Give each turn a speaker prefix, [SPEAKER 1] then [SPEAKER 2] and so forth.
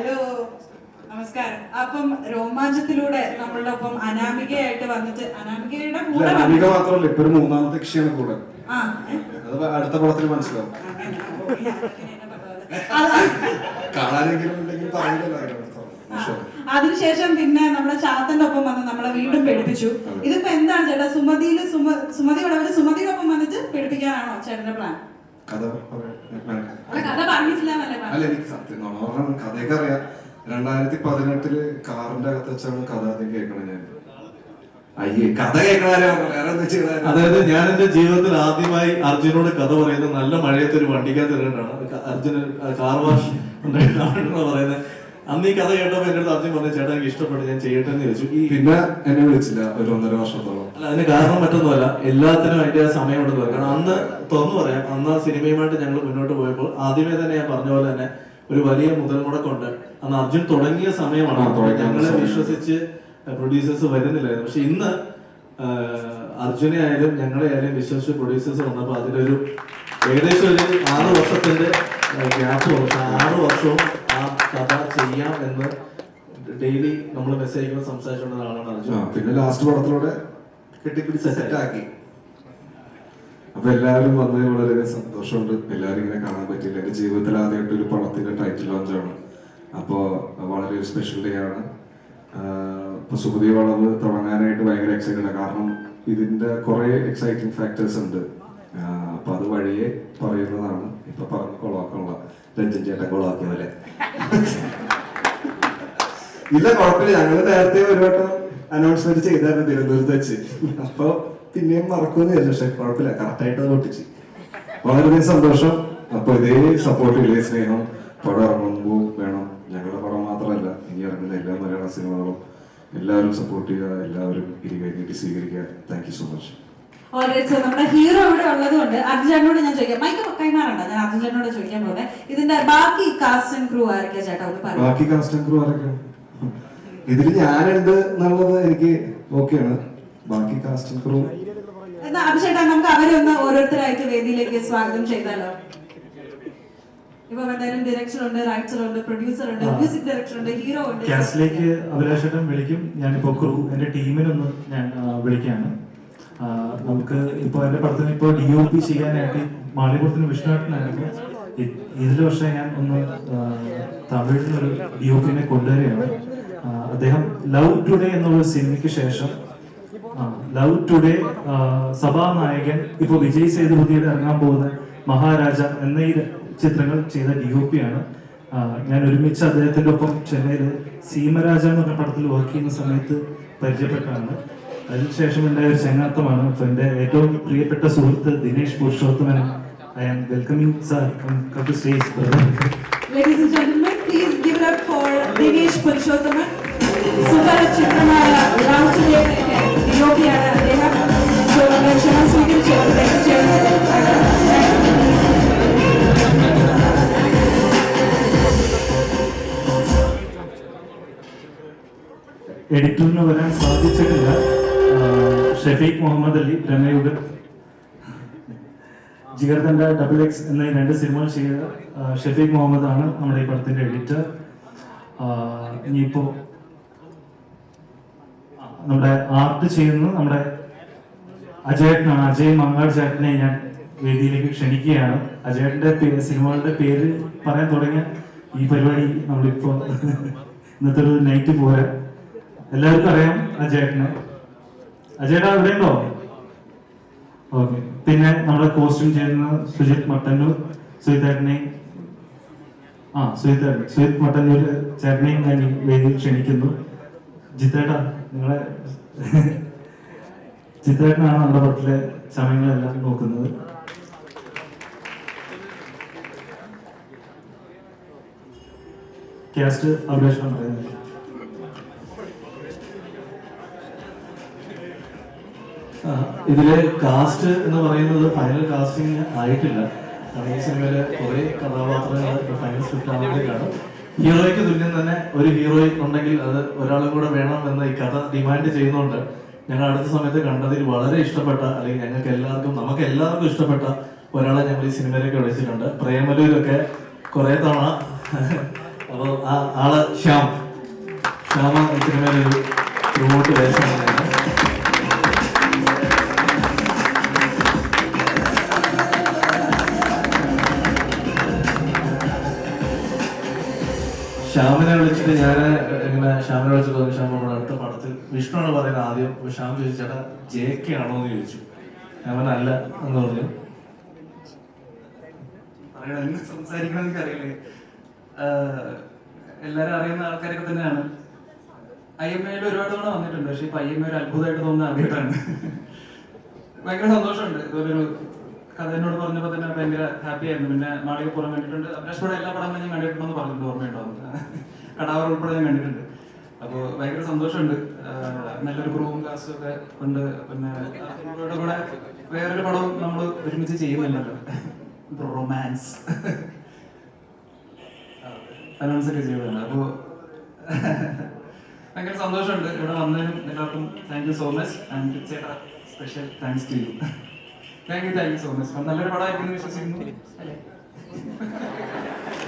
[SPEAKER 1] Hello നമസ്കാരം. അപ്പം രോമാഞ്ചത്തിലൂടെ നമ്മളുടെ ഒപ്പം അനാമികയായിട്ട് വന്നിട്ട് അനാമികയുടെ കൂടെ
[SPEAKER 2] അനാമിക മാത്രമല്ല ഇപ്പൊ ഒരു മൂന്നാമത്തെ കക്ഷിയാണ് കൂടെ.
[SPEAKER 1] ആ
[SPEAKER 2] അത് അടുത്ത പടത്തിൽ മനസ്സിലാവും. കാണാനെങ്കിലും ഉണ്ടെങ്കിൽ
[SPEAKER 1] അതിനുശേഷം പിന്നെ നമ്മുടെ ചാത്തന്റെ ഒപ്പം വന്ന് നമ്മളെ വീണ്ടും പേടിപ്പിച്ചു. ഇതിപ്പോ എന്താണ് ചേട്ടാ സുമതിയിൽ സുമ സുമതി സുമതിയുടെ ഒപ്പം വന്നിട്ട് പേടിപ്പിക്കാനാണോ ചേട്ടന്റെ പ്ലാൻ
[SPEAKER 2] കഥ
[SPEAKER 1] അല്ല കഥ?
[SPEAKER 2] എനിക്ക് സത്യം നുണ കഥയൊക്കെ അറിയാം. രണ്ടായിരത്തി പതിനെട്ടിൽ കാറിന്റെ അകത്ത് വെച്ചാണ് കഥ ആദ്യം കേൾക്കണത് ഞാൻ. അയ്യേ കഥ കേൾക്കണ
[SPEAKER 3] അതായത് ഞാൻ എന്റെ ജീവിതത്തിൽ ആദ്യമായി അർജുനോട് കഥ പറയുന്നത് നല്ല മഴയത്ത് ഒരു വണ്ടിക്കകത്ത് ഇരുന്നിട്ടാണ് അർജുന കാർ വാഷ് പറയുന്നത്. അന്ന് ഈ കഥ കേട്ടപ്പോ എന്റെ അടുത്ത് അർജുൻ പറഞ്ഞു ചേട്ടാ എനിക്ക് ഇഷ്ടപ്പെട്ടു ഞാൻ ചെയ്യട്ടെ എന്ന് ചോദിച്ചു. ഈ
[SPEAKER 2] പിന്നെ എന്നെ വിളിച്ചില്ല ഒരു ഒന്നര വർഷത്തോളം.
[SPEAKER 3] അല്ല അതിന് കാരണം മറ്റൊന്നുമല്ല എല്ലാത്തിനും അതിന്റെ ആ സമയമുണ്ടെന്ന് പറയാം കാരണം അന്ന് തുറന്നു പറയാം അന്ന് ആ സിനിമയുമായിട്ട് ഞങ്ങൾ മുന്നോട്ട് പോയപ്പോൾ ആദ്യമേ തന്നെ ഞാൻ പറഞ്ഞ പോലെ തന്നെ ഒരു വലിയ മുതൽ മുടക്കുണ്ട് അന്ന് അർജുൻ തുടങ്ങിയ സമയമാണ് ഞങ്ങളെ വിശ്വസിച്ച് പ്രൊഡ്യൂസേഴ്സ് വരുന്നില്ലായിരുന്നു. പക്ഷെ ഇന്ന് അർജുനെ ആയാലും ഞങ്ങളെ ആയാലും വിശ്വസിച്ച് പ്രൊഡ്യൂസേഴ്സ് വന്നപ്പോൾ അതിലൊരു ഏകദേശം ഒരു ആറ് വർഷത്തിന്റെ ഗ്യാപ്പ് വന്നു. ആറ് വർഷവും ആ കഥ ചെയ്യാം എന്ന് ഡെയിലി നമ്മൾ മെസ്സേജ് സംസാരിച്ചുകൊണ്ട ആളാണ് അർജുൻ.
[SPEAKER 2] പിന്നെ ലാസ്റ്റ് പടത്തിലൂടെ കെട്ടിപ്പിടിച്ച് സെറ്റ് ആക്കി. അപ്പൊ എല്ലാവരും വന്നതിൽ വളരെ സന്തോഷമുണ്ട്. എല്ലാവരും ഇങ്ങനെ കാണാൻ പറ്റില്ല എന്റെ ജീവിതത്തിൽ ആദ്യമായിട്ട് ഒരു പടത്തിന്റെ ടൈറ്റിൽ ലോഞ്ചാണ് അപ്പോ വളരെ ഒരു സ്പെഷ്യൽ ഡേ ആണ് ഇപ്പൊ സുഹൃതി വളവ് തുടങ്ങാനായിട്ട് ഭയങ്കര എക്സൈറ്റഡ് കാരണം ഇതിന്റെ കുറെ എക്സൈറ്റിംഗ് ഫാക്ടേഴ്സ് ഉണ്ട്. അപ്പൊ അത് വഴിയെ പറയുന്നതാണ്. ഇപ്പൊ പറഞ്ഞ കൊളാക്കുള്ള രഞ്ജൻ ചേട്ടൻ കൊളാക്കിയ പോലെ ഇല്ല കുഴപ്പമില്ല. ഞങ്ങൾ നേരത്തെ ഒരു വട്ടം അനൗൺസ്മെന്റ് ചെയ്തായിരുന്നു തിരുവനന്തപുരത്ത് വെച്ച്. അപ്പൊ പിന്നെയും മറക്കുമെന്ന് വിചാരിച്ചു പക്ഷെ കുഴപ്പമില്ല. കറക്റ്റ് ആയിട്ട് അത് പൊട്ടിച്ച്. വളരെയധികം സന്തോഷം. അപ്പൊ ഇതേ സപ്പോർട്ട് ഇല്ലേ സ്നേഹം. പടം ഇറങ്ങുമ്പോൾ വേണം. ഞങ്ങളുടെ പടം മാത്രമല്ല ഇനി ഇറങ്ങുന്ന എല്ലാ മലയാള സിനിമകളും എല്ലാവരും സപ്പോർട്ട് ചെയ്യുക എല്ലാവരും ഇരുകൈനീട്ടി സ്വീകരിക്കുക. Thank you so much
[SPEAKER 1] So നമ്മുടെ ഹീറോ ഇവിടെ ഉള്ളത് കൊണ്ട് അർജുനോട് ഞാൻ ചോദിക്കാം. മൈക്ക് കൈമാറണ്ട ഞാൻ അർജുനോട് ചോദിക്കാൻ പോകുന്നത് ഇതിന്റെ ബാക്കി കാസ്റ്റ് ആൻഡ് ക്രൂ ആരൊക്കെ ചേട്ടാ? ഒന്ന് പറയാം.
[SPEAKER 2] ബാക്കി കാസ്റ്റ് ആൻഡ് ക്രൂ ആരൊക്കെയാണ് ഇതിൽ ഞാനുണ്ട് എന്നുള്ളത് എനിക്ക് ഓക്കെയാണ് ബാക്കി കാസ്റ്റ് ആൻഡ് ക്രൂ
[SPEAKER 1] എന്നാ അഭിഷേട്ടാ നമുക്ക് അവരെ ഒന്ന് ഓരോരുത്തരായിട്ട് വേദിയിലേക്ക് സ്വാഗതം ചെയ്താലോ? ഇപ്പൊ എന്തായാലും ഡയറക്ടർ ഉണ്ട് റൈറ്റർ ഉണ്ട് പ്രൊഡ്യൂസർ ഉണ്ട് മ്യൂസിക് ഡയറക്ടർ ഉണ്ട് ഹീറോ ഉണ്ട്.
[SPEAKER 4] കാസ്റ്റിലേക്ക് അഭിലാഷേട്ടൻ വിളിക്കും. ഞാനിപ്പോൾ ക്രൂ എന്റെ ടീമിനൊന്ന് ഞാൻ വിളിക്കാനാണ് നമുക്ക് ഇപ്പോൾ എന്റെ പടത്തിന് ഇപ്പോൾ ഡി ഒ പി ചെയ്യാനായിട്ട് മാളിപുരത്തിന് വിഷ്ണുനാട്ടിനായിരുന്നു ഇതിൽ പക്ഷേ ഞാൻ ഒന്ന് തമിഴിൽ ഒരു ഡി ഒ പിനെ കൊണ്ടുവരികയാണ്. അദ്ദേഹം ലവ് ടുഡേ എന്നുള്ള സിനിമയ്ക്ക് ശേഷം ലവ് ടുഡേ സഭാനായകൻ ഇപ്പോൾ വിജയ് സേതുപതിയുടെ ഇറങ്ങാൻ പോകുന്ന മഹാരാജ എന്ന ഈ ചിത്രങ്ങൾ ചെയ്ത ഡി ഒ പി ആണ്. ഞാൻ ഒരുമിച്ച് അദ്ദേഹത്തിന്റെ ഒപ്പം ചെന്നൈയിൽ സീമരാജ എന്ന പടത്തിൽ വർക്ക് ചെയ്യുന്ന സമയത്ത് പരിചയപ്പെട്ടാണ് അതിനുശേഷം ഉണ്ടായ ഒരു ചങ്ങാത്തമാണ് അപ്പൊ എന്റെ ഏറ്റവും പ്രിയപ്പെട്ട സുഹൃത്ത് Dinesh Purushothaman. I am welcoming sir come to stage
[SPEAKER 1] and gentlemen, please give it up for Dinesh Purushothaman. സുന്ദര ചിത്രമായ രാമചന്ദ്രയുടെ ഡിഒപിയാണ് അദ്ദേഹം ക്ഷണം സ്വീകരിച്ചു
[SPEAKER 4] എഡിറ്ററിന് വരാൻ സാധിച്ചിട്ടില്ല. ഷഫീഖ് മുഹമ്മദ് അലി രമയുഗർ ജിഗർദണ്ഡ ഡബിൾ എക്സ് എന്ന രണ്ട് സിനിമകൾ ചെയ്ത ഷെഫീഖ് മുഹമ്മദ് ആണ് നമ്മുടെ ഈ പടത്തിന്റെ എഡിറ്റർ. ഇനിയിപ്പോ നമ്മുടെ ആർട്ട് ചെയ്യുന്നത് നമ്മുടെ അജയേട്ടനാണ്. അജയ് മങ്ങാട് ചേട്ടനെ ഞാൻ വേദിയിലേക്ക് ക്ഷണിക്കുകയാണ്. അജയേട്ടന്റെ സിനിമകളുടെ പേര് പറയാൻ തുടങ്ങിയ ഈ പരിപാടി നമ്മളിപ്പോ ഇന്നത്തെ ഒരു നൈറ്റ് പോരാ എല്ലാവർക്കും അറിയാം അജയേട്ടനെ. അജയേട്ട ഇവിടെ ഉണ്ടോ ഓക്കെ. പിന്നെ നമ്മുടെ കോസ്റ്റ്യൂം ചെയ്യുന്ന സുജിത് മട്ടന്നൂർ സുജിത്തേട്ടനെ ആ സുജിത്തേട്ടൻ സുജിത് മട്ടന്നൂർ ചേട്ടനെയും ഞാൻ വേദിയിൽ ക്ഷണിക്കുന്നു. ജിത്തേട്ടാ നിങ്ങളെ ജിത്തേട്ടനാണ് നമ്മുടെ പടത്തിലെ സമയങ്ങളെല്ലാം നോക്കുന്നത്. കാസ്റ്റ് അഭിലാഷണം പറയുന്നത്
[SPEAKER 3] ആ, ഇതിലെ കാസ്റ്റ് എന്ന് പറയുന്നത് ഫൈനൽ കാസ്റ്റിംഗ് ആയിട്ടില്ല. കാരണം ഈ സിനിമയിലെ കുറെ കഥാപാത്രങ്ങൾ ഫൈനൽ സ്ക്രിപ്റ്റ് ആവുമ്പോഴേക്കാണ് ഹീറോയ്ക്ക് തുല്യം തന്നെ ഒരു ഹീറോയിൻ ഉണ്ടെങ്കിൽ അത് ഒരാളും കൂടെ വേണം എന്ന് ഈ കഥ ഡിമാൻഡ് ചെയ്യുന്നുണ്ട്. ഞങ്ങൾ അടുത്ത സമയത്ത് കണ്ടതിൽ വളരെ ഇഷ്ടപ്പെട്ട അല്ലെങ്കിൽ ഞങ്ങൾക്ക് എല്ലാവർക്കും നമുക്ക് എല്ലാവർക്കും ഇഷ്ടപ്പെട്ട ഒരാളെ ഞങ്ങൾ ഈ സിനിമയിലേക്ക് വിളിച്ചിട്ടുണ്ട്. പ്രേമലൂരൊക്കെ കുറെ തവണ. അപ്പോൾ ആ ആൾ ശ്യാം. ശ്യാമ ഈ സിനിമയിലൊരു പ്രൊമോട്ട് വേഷമാണ് ശ്യാമിനെ വിളിച്ചിട്ട് ഞാൻ ഇങ്ങനെ ശ്യാമിനെ വിളിച്ചിട്ട് തോന്നി ശ്യാം നമ്മുടെ അടുത്ത പടത്തിൽ വിഷ്ണുവാണ് പറയുന്നത് ആദ്യം. ശ്യാം ചോദിച്ചു ചേട്ടാ ജെ കെ ആണോ എന്ന് ചോദിച്ചു. ഞാൻ അല്ല എന്ന് പറഞ്ഞു.
[SPEAKER 5] എല്ലാരും അറിയുന്ന ആൾക്കാരൊക്കെ തന്നെയാണ്. ഐ എം എയിൽ ഒരുപാട് തവണ വന്നിട്ടുണ്ട്. പക്ഷെ ഇപ്പൊ ഐ എം എ ഒരു അത്ഭുതമായിട്ട് തോന്നുന്ന ആദ്യമായിട്ടാണ് ഭയങ്കര സന്തോഷമുണ്ട്. ഇതൊരു കഥ പറഞ്ഞപ്പോ പറഞ്ഞപ്പോൾ തന്നെ ഭയങ്കര ഹാപ്പി ആയിരുന്നു. പിന്നെ മാളികപ്പുറം കണ്ടിട്ടുണ്ട് അഭിലാഷോടെ എല്ലാ പടങ്ങളും ഞാൻ കണ്ടിട്ടുണ്ടെന്ന് പറഞ്ഞിട്ടുണ്ട്. ഓർമ്മയുണ്ടാവും കടാവർ ഉൾപ്പെടെ ഞാൻ കണ്ടിട്ടുണ്ട്. അപ്പോൾ ഭയങ്കര സന്തോഷമുണ്ട്. നല്ലൊരു ക്രൂവും കാസ്റ്റും ഒക്കെ ഉണ്ട്. പിന്നെ അവരുടെ കൂടെ വേറൊരു പടവും നമ്മൾ ഒരുമിച്ച് ചെയ്യുന്നില്ലല്ലോ. റൊമാൻസ് അനൗൺസ് ചെയ്യുന്നുണ്ട്. അപ്പോൾ ഭയങ്കര സന്തോഷമുണ്ട് ഇവിടെ വന്നതിനും എല്ലാവർക്കും thank you so much and ചേട്ടാ special thanks to you thank you thank you so much നല്ലൊരു പടമായിരിക്കും എന്ന് വിശ്വസിക്കുന്നു. അല്ലേ?